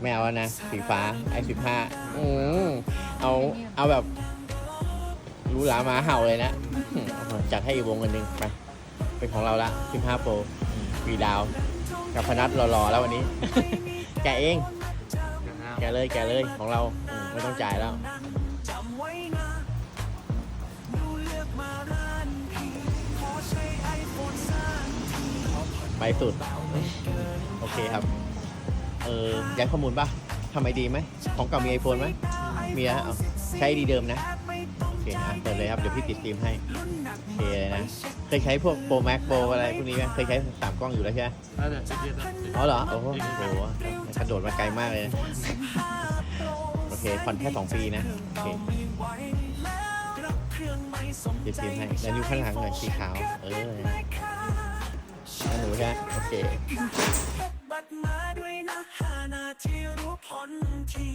ไม่เอาแล้วนะ สีฟ้าไอ้สิบห้าอืมเอาเอาแบบรู้หลาหมาเห่าเลยนะอืมเอาจัดให้อีกวงกันหนึ่งไปเป็นของเราละสิบห้าโปรปีดาว กับพนัทรอๆแล้ววันนี้ แกะเอง แกะเลยแกะเลยของเราอืมไม่ต้องจ่ายแล้ว ไปสุด โอเคครับ เออย้ายข้อมูลป่ะทำไอดีไหมของเก่ามีไอโฟนไหมมีอะเอาใช้ดีเดิมนะโอเคอะเปิดเลยครับเดี๋ยวพี่ติดฟิล์มให้โอเคเลยนะเคยใช้พวกโปรแม็กโปรอะไรพวกนี้ไหมเคยใช้สามกล้องอยู่แล้วใช่ไหมน่าจะเย็นๆนะอ๋อเหรอโอ้โหโอ้โหกระโดดมาไกลมากเลยนะโอเคผ่อนแค่สองปีนะโอเคติดฟิล์มให้แล้วนิ้วข้างหลังหน่อยสีขาวเออแล้วหนูใช่ไหมโอเคบัดมาด้วย นะ 5 นาที่รู้ผลที